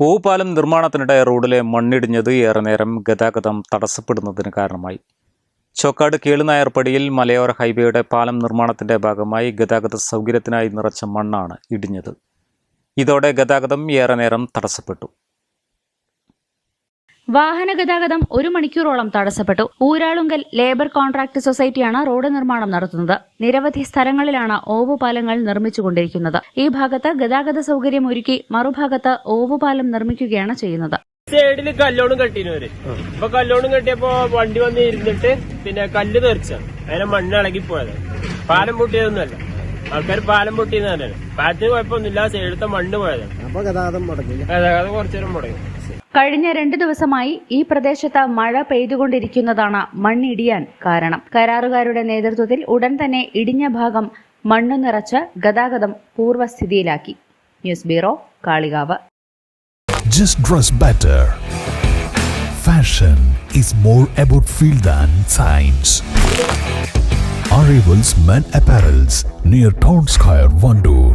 പൂപ്പാലം നിർമ്മാണത്തിനിടെ റോഡിലെ മണ്ണിടിഞ്ഞത് ഏറെ നേരം ഗതാഗതം തടസ്സപ്പെടുന്നതിന് കാരണമായി. ചോക്കാട് കേളുനായർപ്പടിയിൽ മലയോര ഹൈവേയുടെ പാലം നിർമ്മാണത്തിന്റെ ഭാഗമായി ഗതാഗത സൗകര്യത്തിനായി നിറച്ച മണ്ണാണ് ഇടിഞ്ഞത്. ഇതോടെ ഗതാഗതം ഏറെ നേരം തടസ്സപ്പെട്ടു. വാഹന ഗതാഗതം ഒരു മണിക്കൂറോളം തടസ്സപ്പെട്ടു. ഊരാളുങ്കൽ ലേബർ കോൺട്രാക്ട് സൊസൈറ്റിയാണ് റോഡ് നിർമ്മാണം നടത്തുന്നത്. നിരവധി സ്ഥലങ്ങളിലാണ് ഓവുപാലങ്ങൾ നിർമ്മിച്ചുകൊണ്ടിരിക്കുന്നത്. ഈ ഭാഗത്ത് ഗതാഗത സൗകര്യം ഒരുക്കി മറുഭാഗത്ത് ഓവുപാലം നിർമ്മിക്കുകയാണ് ചെയ്യുന്നത്. സൈഡിൽ കല്ലോണും കെട്ടിനവര്. ഇപ്പൊ കല്ലോണും കെട്ടിയപ്പോ വണ്ടി വന്ന് ഇരുന്നിട്ട് പിന്നെ കല്ല് തെറിച്ച. അതിനെ മണ്ണ് ഇളകി പോയത് പാലം പൊട്ടിയതൊന്നുമല്ല. ആൾക്കാർ പാലം പൊട്ടിയെന്ന് പറഞ്ഞാണ് പാലത്തിന് കുഴപ്പമൊന്നുമില്ല. സൈഡിലത്തെ മണ്ണ് പോയത്. അപ്പൊ ഗതാഗതം മുടങ്ങി. ഗതാഗതം കുറച്ചേരം മുടങ്ങി. കഴിഞ്ഞ രണ്ടു ദിവസമായി ഈ പ്രദേശത്ത് മഴ പെയ്തുകൊണ്ടിരിക്കുന്നതാണ് മണ്ണിടിയാൻ കാരണം കരാറുകാരുടെ നേതൃത്വത്തിൽ ഉടൻ തന്നെ ഇടിഞ്ഞ ഭാഗം മണ്ണു നിറച്ച് ഗതാഗതം പൂർവസ്ഥിതിയിലാക്കി news bureau Kalikavu Just dress better. Fashion is more about feel than science. Arrivals Men Apparels near Town Square, Vandoor.